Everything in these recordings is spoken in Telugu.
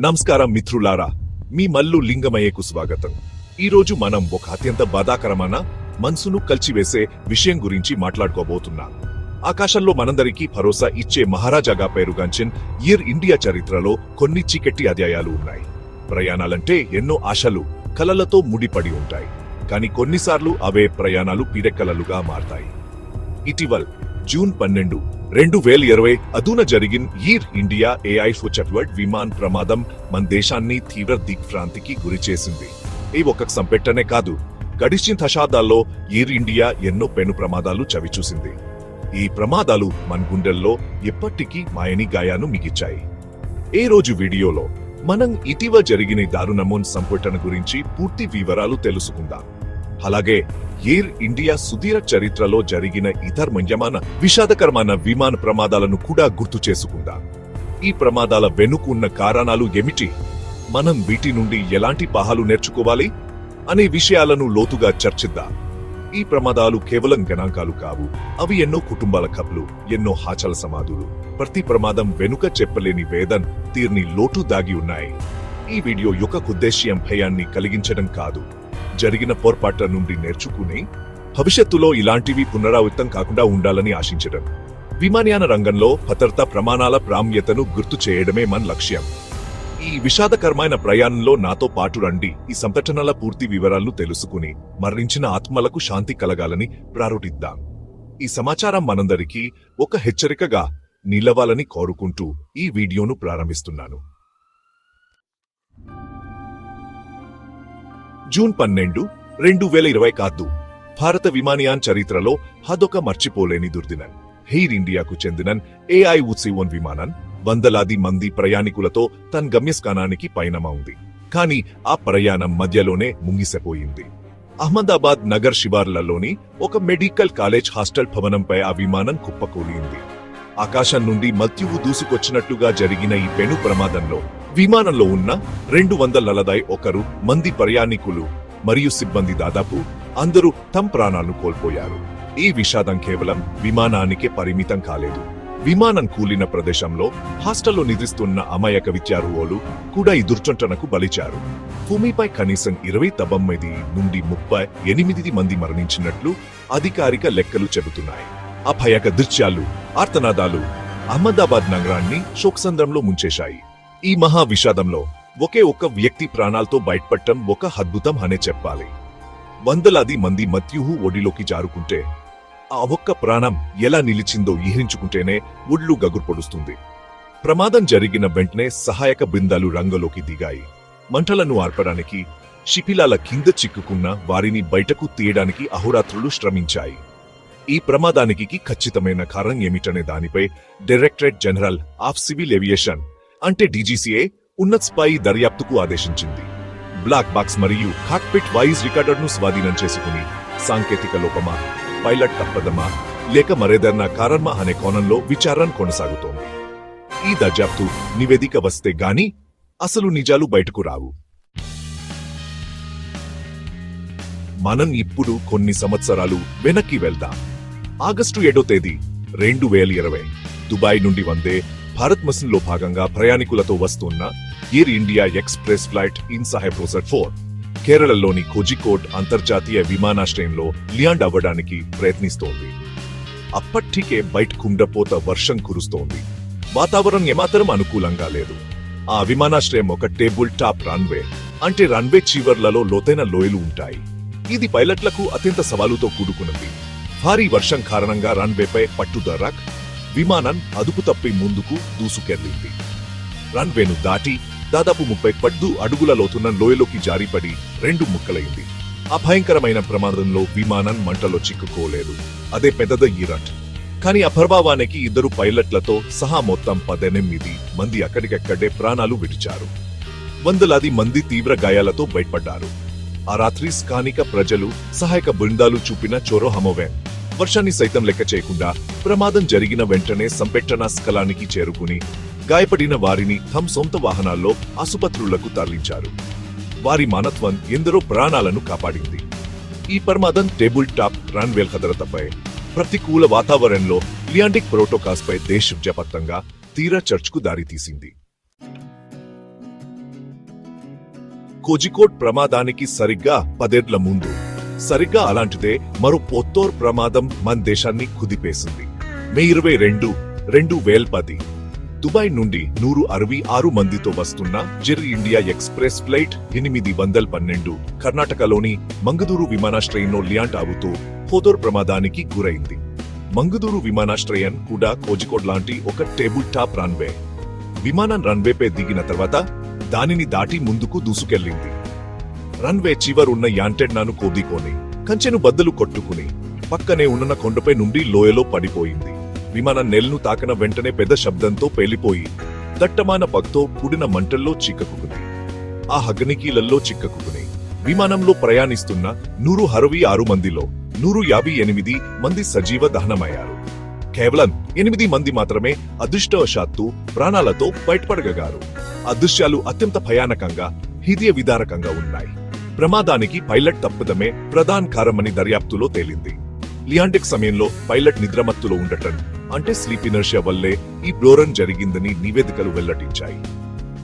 నమస్కారం మిత్రులారా మీ మల్లు లింగమయ్యకు స్వాగతం. ఈ రోజు మనం ఒక అత్యంత బాధాకరమైన మనసును కలిచివేసే విషయం గురించి మాట్లాడుకోబోతున్నాం. ఆకాశంలో మనందరికీ భరోసా ఇచ్చే మహారాజాగా పేరుగాంచిన ఇయర్ ఇండియా చరిత్రలో కొన్ని చీకటి అధ్యాయాలు ఉన్నాయి. ప్రయాణాలంటే ఎన్నో ఆశలు కలలతో ముడిపడి ఉంటాయి. కానీ కొన్నిసార్లు అవే ప్రయాణాలు పీడకలలుగా మారతాయి. ఇటీవల్ జూన్ పన్నెండు రెండు వేల ఇరవై అదున జరిగిన ఈర్ ఇండియా ఏఐ చట్వర్డ్ విమాన్ ప్రమాదం మన దేశాన్ని తీవ్ర దిగ్భ్రాంతికి గురి చేసింది. ఈ ఒక్క సంపెట్టనే కాదు గడిచిన దశాబ్దాల్లో ఈర్ ఇండియా ఎన్నో పెను ప్రమాదాలు చవిచూసింది. ఈ ప్రమాదాలు మన గుండెల్లో ఎప్పటికీ మాయని గాయాను మిగిచాయి ఏ రోజు వీడియోలో మనం ఇటీవ జరిగిన దారుణమోన్ సంపుటన గురించి పూర్తి వివరాలు తెలుసుకుందాం. అలాగే ఎయిర్ ఇండియా సుదీర చరిత్రలో జరిగిన ఇతర విషాదకరమైన విమాన ప్రమాదాలను కూడా గుర్తు చేసుకుందాం? ఈ ప్రమాదాల వెనుకున్న కారణాలు ఏమిటి? మనం వీటి నుండి ఎలాంటి పాహాలు నేర్చుకోవాలి? అనే విషయాలను లోతుగా చర్చిద్దాం? ఈ ప్రమాదాలు కేవలం గణాంకాలు కావు. అవి ఎన్నో కుటుంబాల కబులు ఎన్నో హాచల సమాధులు. ప్రతి ప్రమాదం వెనుక చెప్పలేని వేదన్ తీర్ని లోటు దాగి ఉన్నాయి. ఈ వీడియో యొక్క ఉద్దేశ్యం భయాన్ని కలిగించడం కాదు. జరిగిన పొరపాట్ల నుండి నేర్చుకుని భవిష్యత్తులో ఇలాంటివి పునరావృతం కాకుండా ఉండాలని ఆశించడం. విమానయాన రంగంలో భద్రతా ప్రమాణాల ప్రాముఖ్యతను గుర్తు చేయడమే మన లక్ష్యం. ఈ విషాదకరమైన ప్రయాణంలో నాతో పాటు రండి. ఈ సంఘటనల పూర్తి వివరాలను తెలుసుకుని మరణించిన ఆత్మలకు శాంతి కలగాలని ప్రారంభిద్దాం. ఈ సమాచారం మనందరికీ ఒక హెచ్చరికగా నిలవాలని కోరుకుంటూ ఈ వీడియోను ప్రారంభిస్తున్నాను. జూన్ పన్నెండు రెండు వేల ఇరవై కాదు భారత విమానయాన్ చరిత్రలో హదొక మర్చిపోలేని దుర్దినం. హెయిర్ ఇండియాకు చెందిన ఏఐ ఉత్సివన్ విమానం వందలాది మంది ప్రయాణికులతో తన గమ్యస్థానానికి పయనమవుంది. కాని కానీ ఆ ప్రయాణం మధ్యలోనే ముంగిసపోయింది. అహ్మదాబాద్ నగర్ శివార్లలోని ఒక మెడికల్ కాలేజ్ హాస్టల్ భవనంపై ఆ విమానం కుప్పకూలింది. ఆకాశం నుండి మత్యువు దూసుకొచ్చినట్లుగా జరిగిన ఈ పెను ప్రమాదంలో విమానంలో ఉన్న రెండు వందల నలభై ఒకరు మంది ప్రయాణికులు మరియు సిబ్బంది దాదాపు అందరూ తమ ప్రాణాలను కోల్పోయారు. ఈ విషాదం కేవలం విమానానికే పరిమితం కాలేదు. విమానం కూలిన ప్రదేశంలో హాస్టల్లో నిద్రిస్తున్న అమాయక విద్యార్థులు కూడా ఈ దుర్చంటనకు బలిచారు. భూమిపై కనీసం ఇరవై తొంభై నుండి ముప్పై ఎనిమిది మంది మరణించినట్లు అధికారిక లెక్కలు చెబుతున్నాయి. అభయక దృశ్యాలు ఆర్తనాదాలు అహ్మదాబాద్ నగరాన్ని శోక్సంద్రంలో ముంచేశాయి. ఈ మహా విషాదంలో ఒకే ఒక్క వ్యక్తి ప్రాణాలతో బయటపడటం ఒక అద్భుతం అనే చెప్పాలి. వందలాది మంది మత్యుహు ఒడిలోకి జారుకుంటే ఆ ఒక్క ప్రాణం ఎలా నిలిచిందో ఊహించుకుంటేనే ఒళ్ళు గగుర్పొడుస్తుంది. ప్రమాదం జరిగిన వెంటనే సహాయక బృందాలు రంగంలోకి దిగాయి. మంటలను ఆర్పడానికి శిథిలాల కింద చిక్కుకున్న వారిని బయటకు తీయడానికి అహోరాత్రులు శ్రమించాయి. ఈ ప్రమాదానికి ఖచ్చితమైన కారణం ఏమిటనే దానిపై directorate general of civil aviation అంటే డీజీసీఏ ఉన్నత స్థాయి దర్యాప్తుకు ఆదేశించింది. బ్లాక్ బాక్స్ మరియు హాక్పిట్ వాయిస్ రికార్డర్ను స్వాధీనం చేసుకుని సాంకేతిక లోపమా పైలట్ తప్పదమా లేక మరేదన్నా కారణమా అనే కోణంలో విచారణ కొనసాగుతోంది. ఈ దర్యాప్తు నివేదిక వస్తే గాని అసలు నిజాలు బయటకు రావు. మనం ఇప్పుడు కొన్ని సంవత్సరాలు వెనక్కి వెళ్దాం. ఆగస్టు ఏడో తేదీ రెండు వేల ఇరవై. దుబాయ్ నుండి వందే భారత్ మసిన్లో లో భాగంగా ప్రయాణికులతో వస్తున్న ఎయిర్ ఇండియా ఎక్స్ప్రెస్ ఫ్లైట్ ఇన్ సాహెబ్ రోసర్ ఫోర్ కేరళలోని కోజికోట్ అంతర్జాతీయ విమానాశ్రయంలో ల్యాండ్ అవ్వడానికి ప్రయత్నిస్తోంది. అప్పటికే బయట కుండపోత వర్షం కురుస్తోంది. వాతావరణం ఏమాత్రం అనుకూలంగా లేదు. ఆ విమానాశ్రయం ఒక టేబుల్ టాప్ రన్వే అంటే రన్వే చీవర్లలో లోతైన లోయలు ఉంటాయి. ఇది పైలట్లకు అత్యంత సవాలుతో కూడుకున్నది. భారీ వర్షం కారణంగా రన్వేపై పట్టుదరక్ విమానం అదుపు తప్పి ముందుకు దూసుకెళ్ళింది రన్వేను దాటి దాదాపు ముప్పై పడ్డు అడుగుల లోతున్న లోయలోకి జారిపడి రెండు ముక్కలైంది. ఆ భయంకరమైన ప్రమాదంలో విమానం మంటలో చిక్కుకోలేదు. అదే పెద్దద ఈరాట్ కానీ ఆ ఇద్దరు పైలట్లతో సహా మొత్తం పద్దెనిమిది మంది అక్కడికక్కడే ప్రాణాలు విడిచారు. వందలాది మంది తీవ్ర గాయాలతో బయటపడ్డారు ఆ రాత్రి స్థానిక ప్రజలు సహాయక బృందాలు చూపిన చోరో హమోవెన్. వర్షాన్ని సైతం లెక్క చేయకుండా ప్రమాదం జరిగిన వెంటనే సంపెట్టన స్థలానికి చేరుకుని గాయపడిన వారిని తమ సొంత వాహనాల్లో ఆసుపత్రులకు తరలించారు. వారి మానత్వం ఎందరో ప్రాణాలను కాపాడింది. ఈ ప్రమాదం టేబుల్ టాప్ రన్వేల్ హదరతపై ప్రతికూల వాతావరణంలో లియాండిక్ ప్రోటోకాల్స్ పై దేశవ్యాప్తంగా తీరా చర్చకు దారితీసింది. కోజికోడ్ ప్రమాదానికి సరిగ్గా పదేళ్ళ ముందు సరిగ్గా అలాంటిదే మరో పొత్తోర్ ప్రమాదం మన దేశాన్ని కుదిపేసింది. మే ఇరవై రెండు రెండు వేల పది. దుబాయ్ నుండి నూరు అరవై ఆరు మందితో వస్తున్న జెర్ ఇండియా ఎక్స్ప్రెస్ ఫ్లైట్ ఎనిమిది వందల పన్నెండు కర్ణాటకలోని మంగదూరు విమానాశ్రయంలో ల్యాండ్ అవుతూ హోదోర్ ప్రమాదానికి గురైంది. మంగదూరు విమానాశ్రయం కూడా కోజికోడ్ లాంటి ఒక టేబుల్ టాప్ రన్వే. విమానం రన్వేపై దిగిన తర్వాత దానిని దాటి ముందుకు దూసుకెళ్ళింది. రన్వే చివరున్న యాంటెడ్నాను కోదికొని కంచెను బద్దలు కొట్టుకుని పక్కనే ఉన్న కొండపై నుండి లోయలో పడిపోయింది. విమానం నెల్ను తాకన వెంటనే పెద్ద శబ్దంతో పేలిపోయి దట్టమాన పగ్తో కూడిన మంటల్లో చిక్కకుకుంది. ఆ అగ్నికీలల్లో చిక్కకుకుని విమానంలో ప్రయాణిస్తున్న నూరు అరవై ఆరు మందిలో నూరు యాభై ఎనిమిది మంది సజీవ దహనమయ్యారు. కేవలం ఎనిమిది మంది మాత్రమే అదృష్టవశాత్తు ప్రాణాలతో బయటపడగగారు. ఆ దృశ్యాలు అత్యంత భయానకంగా హృదయ విదారకంగా ఉన్నాయి. ప్రమాదానికి పైలట్ తప్పుదమే ప్రధాన కారమని దర్యాప్తులో తేలింది. లియాంటిక్ సమయంలో పైలట్ నిద్రమత్తులో ఉండటం అంటే స్లీప్ ఇనర్షియా వల్లే ఈ బ్లోరన్ జరిగిందని నివేదికలు వెల్లడించాయి.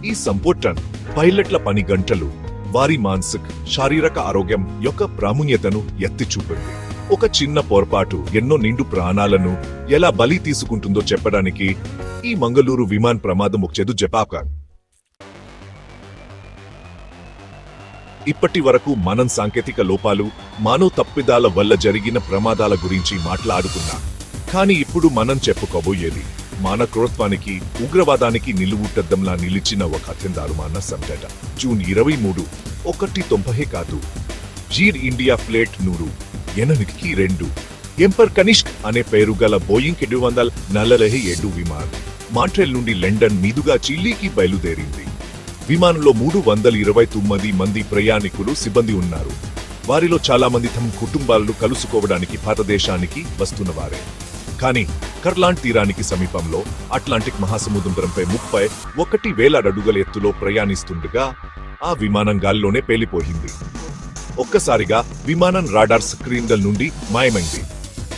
ఈ సంపుటన్ పైలట్ల పని గంటలు వారి మానసిక శారీరక ఆరోగ్యం యొక్క ప్రాముణ్యతను ఎత్తి చూపింది ఒక చిన్న పొరపాటు ఎన్నో నిండు ప్రాణాలను ఎలా బలి తీసుకుంటుందో చెప్పడానికి ఈ మంగళూరు విమాన్ ప్రమాదం ఒక చెదు జపాకాన్ ఇప్పటి వరకు మనం సాంకేతిక లోపాలు మానవ తప్పిదాల వల్ల జరిగిన ప్రమాదాల గురించి మాట్లాడుకున్నాం. కానీ ఇప్పుడు మనం చెప్పుకోబోయేది మానక్రోత్వానికి ఉగ్రవాదానికి నిలువుటద్దంలా నిలిచిన ఒక అత్యందారుమాన సంఘట జూన్ ఇరవై మూడు ఒకటి తొంభై కాదు. జీర్ ఇండియా ఫ్లేట్ నూరు ఎనిమిదికి రెండు. ఎంపర్ కనిష్క్ అనే పేరు గల బోయింగ్ ఎడు వందల నలభై ఏడు విమానం మాంట్రెల్ నుండి లండన్ మీదుగా చిల్లీకి బయలుదేరింది. విమానంలో మూడు వందల ఇరవై తొమ్మిది మంది ప్రయాణికులు సిబ్బంది ఉన్నారు. వారిలో చాలా మంది తమ కుటుంబాలను కలుసుకోవడానికి భారతదేశానికి వస్తున్నవారే. కానీ కర్లాండ్ తీరానికి సమీపంలో అట్లాంటిక్ మహాసముద్రంపై ముప్పై ఒకటి వేల అడుగుల ఎత్తులో ప్రయాణిస్తుండగా ఆ విమానం గాల్లోనే పేలిపోయింది. ఒక్కసారిగా విమానం రాడార్ స్క్రీన్ల నుండి మాయమైంది.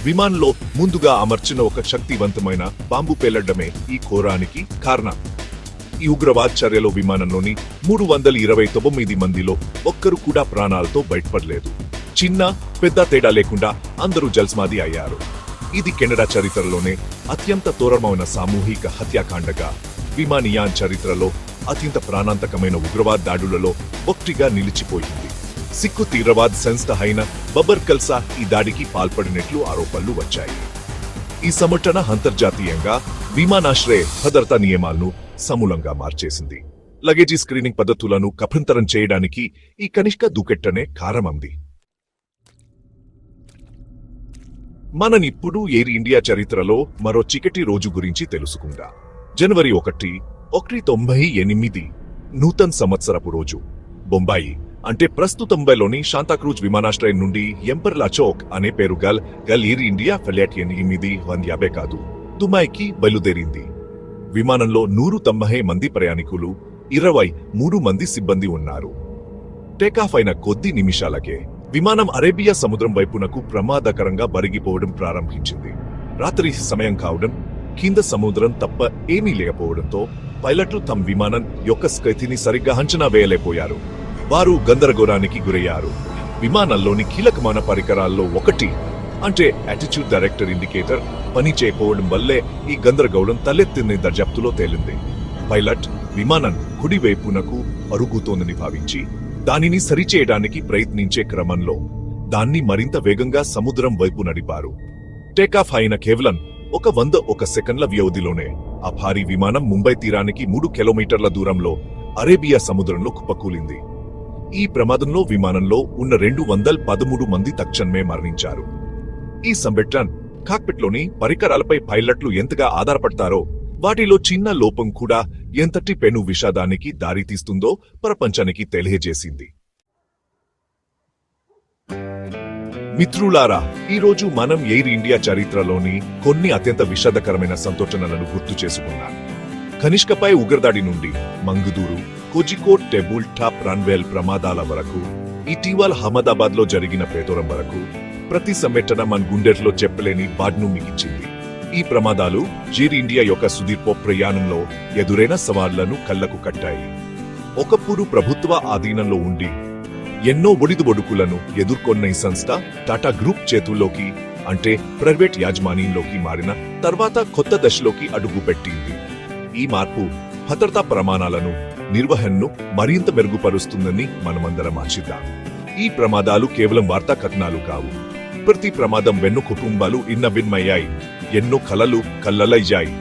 విమానంలో ముందుగా అమర్చిన ఒక శక్తివంతమైన బాంబు పేలడమే ఈ ఘోరానికి కారణం. ఈ ఉగ్రవాద్ చర్యలో విమానంలోని మూడు వందల ఇరవై తొమ్మిది మందిలో ఒక్కరు కూడా ప్రాణాలతో బయటపడలేదు. చిన్న పెద్ద తేడా లేకుండా అందరూ జల్స్మాది అయ్యారు. ఇది కెనడా చరిత్రలోనే అత్యంత తోరమైన సామూహిక హత్యాకాండగా విమానియాన్ చరిత్రలో అత్యంత ప్రాణాంతకమైన ఉగ్రవాద్ దాడులలో ఒకటిగా నిలిచిపోయింది. సిక్కు తీవ్రవాద్ సంస్థ అయిన బబర్ కల్సా ఈ దాడికి పాల్పడినట్లు ఆరోపణలు వచ్చాయి. ఈ సంఘటన అంతర్జాతీయంగా విమానాశ్రయ భద్రతా నియమాలను సమూలంగా మార్చేసింది. లగేజీ స్క్రీనింగ్ పద్ధతులను కఫంతరం చేయడానికి ఈ కనిష్క దుకెట్టనే కారణమంది. మననిప్పుడు ఎయిర్ ఇండియా చరిత్రలో మరో చికటి రోజు గురించి తెలుసుకుందాం. జనవరి ఒకటి ఒకటి తొంభై ఎనిమిది నూతన్ సంవత్సరపు రోజు. బొంబాయి అంటే ప్రస్తుతంబైలోని శాంతాక్రూజ్ విమానాశ్రయం నుండి ఎంపర్లా చౌక్ అనే పేరు గల్ గల్ ఎయిర్ ఇండియా ఫ్లైట్ ఎనిమిది వంద యాభై కాదు దుబాయ్కి బయలుదేరింది. విమానంలో నూరు తొంభై మంది ప్రయాణికులు ఇరవై మూడు మంది సిబ్బంది ఉన్నారు. టేకాఫ్ అయిన కొద్ది నిమిషాలకే విమానం అరేబియా సముద్రం వైపునకు ప్రమాదకరంగా బరిగిపోవడం ప్రారంభించింది. రాత్రి సమయం కావడం కింద సముద్రం తప్ప ఏమీ లేకపోవడంతో పైలట్లు తమ విమానం యొక్క స్థితిని సరిగ్గా అంచనా వేయలేకపోయారు. వారు గందరగోళానికి గురయ్యారు. విమానంలోని కీలకమైన పరికరాల్లో ఒకటి అంటే యాటిట్యూడ్ డైరెక్టర్ ఇండికేటర్ పని చేయకపోవడం వల్లే ఈ గందరగోళం తలెత్తింది దర్యాప్తులో తేలింది. పైలట్ విమానం కుడి వైపునకు అరుగుతోందని భావించి దానిని సరిచేయడానికి ప్రయత్నించే క్రమంలో దాన్ని మరింత వేగంగా సముద్రం వైపు నడిపారు. టేకాఫ్ అయిన కేవలం ఒక వంద ఒక సెకండ్ల వ్యవధిలోనే ఆ భారీ విమానం ముంబై తీరానికి మూడు కిలోమీటర్ల దూరంలో అరేబియా సముద్రంలో కుప్పకూలింది. ఈ ప్రమాదంలో విమానంలో ఉన్న రెండు వందల పదమూడు మంది తక్షణమే మరణించారు. ఈ సంఘటన కాక్పిట్లోని పరికరాలపై పైలట్లు ఎంతగా ఆధారపడతారో వాటిలో చిన్న లోపం కూడా ఎంతటి పెను విషాదానికి దారితీస్తుందో ప్రపంచానికి తెలియజేసింది. మిత్రులారా ఈ రోజు మనం ఎయిర్ ఇండియా చరిత్రలోని కొన్ని అత్యంత విషాదకరమైన సంతోషణలను గుర్తు చేసుకున్నాం కనిష్కపై ఉగ్రదాడి నుండి మంగుదూరు కోజికోట్ టెబుల్ టాప్ రన్వేల్ ప్రమాదాల వరకు ఇటీవల అహ్మదాబాద్లో జరిగిన పేదోరం వరకు ప్రతి సంఘటన మన గుండెట్లో చెప్పలేని బాడ్ను మిగిచింది ఈ ప్రమాదాలు జీర్ ఇండియా యొక్క సుదీర్ఘ ప్రయాణంలో ఎదురైన సవాళ్ళను కళ్ళకు కట్టాయి. ఒకప్పుడు ప్రభుత్వ ఆధీనంలో ఉండి ఎన్నో ఒడిదుబొడుకులను ఎదుర్కొన్న ఈ సంస్థ టాటా గ్రూప్ చేతుల్లోకి అంటే ప్రైవేట్ యాజమాన్యంలోకి మారిన తర్వాత కొత్త దశలోకి అడుగుపెట్టింది. ఈ మార్పు భద్రతా ప్రమాణాలను నిర్వహణను మరింత మెరుగుపరుస్తుందని మనమందరం ఆశిద్దాం. ఈ ప్రమాదాలు కేవలం వార్తా కథనాలు కావు. ప్రతి ప్రమాదం వెన్ను కుటుంబాలు ఇన్న విన్మయ్యాయి ఎన్నో కలలు కల్లలయ్యాయి.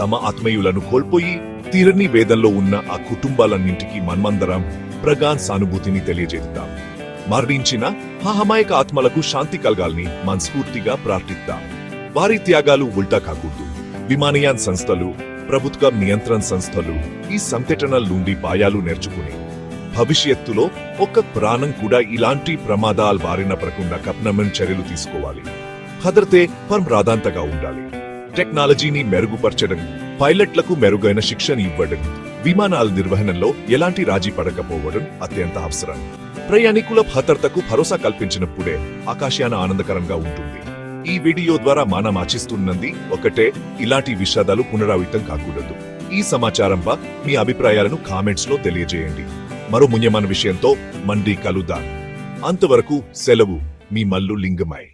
తమ ఆత్మీయులను కోల్పోయి తీరని వేదంలో ఉన్న ఆ కుటుంబాలన్నింటికి మన్మందరం ప్రగాన్ సానుభూతిని తెలియజేద్దాం. మరణించిన ఆ ఆత్మలకు శాంతి కలగాలని మనస్ఫూర్తిగా ప్రార్థిద్దాం. వారి త్యాగాలు ఉల్టా కాకూడదు. విమానయాన్ సంస్థలు ప్రభుత్వ నియంత్రణ సంస్థలు ఈ సంఘటనల నుండి పాయాలు నేర్చుకుని భవిష్యత్తులో ఒక్క ప్రాణం కూడా ఇలాంటి ప్రమాదాల బారిన పడకుండా కప్నమని చర్యలు తీసుకోవాలి. భద్రతే పరం ప్రాధాంతగా ఉండాలి. టెక్నాలజీని మెరుగుపరచడం పైలట్లకు మెరుగైన శిక్షణ ఇవ్వడం విమానాల నిర్వహణలో ఎలాంటి రాజీ పడకపోవడం అత్యంత అవసరం. ప్రయాణికుల భద్రతకు భరోసా కల్పించినప్పుడే ఆకాశాన ఆనందకరంగా ఉంటుంది. ఈ వీడియో ద్వారా మనం ఆశిస్తున్నది ఒకటే ఇలాంటి విషాదాలు పునరావృతం కాకూడదు. ఈ సమాచారంపై మీ అభిప్రాయాలను కామెంట్స్లో తెలియజేయండి. మరో మున్యమైన విషయంతో మండి కలుద్దాం. అంతవరకు సెలవు మీ మల్లు లింగమై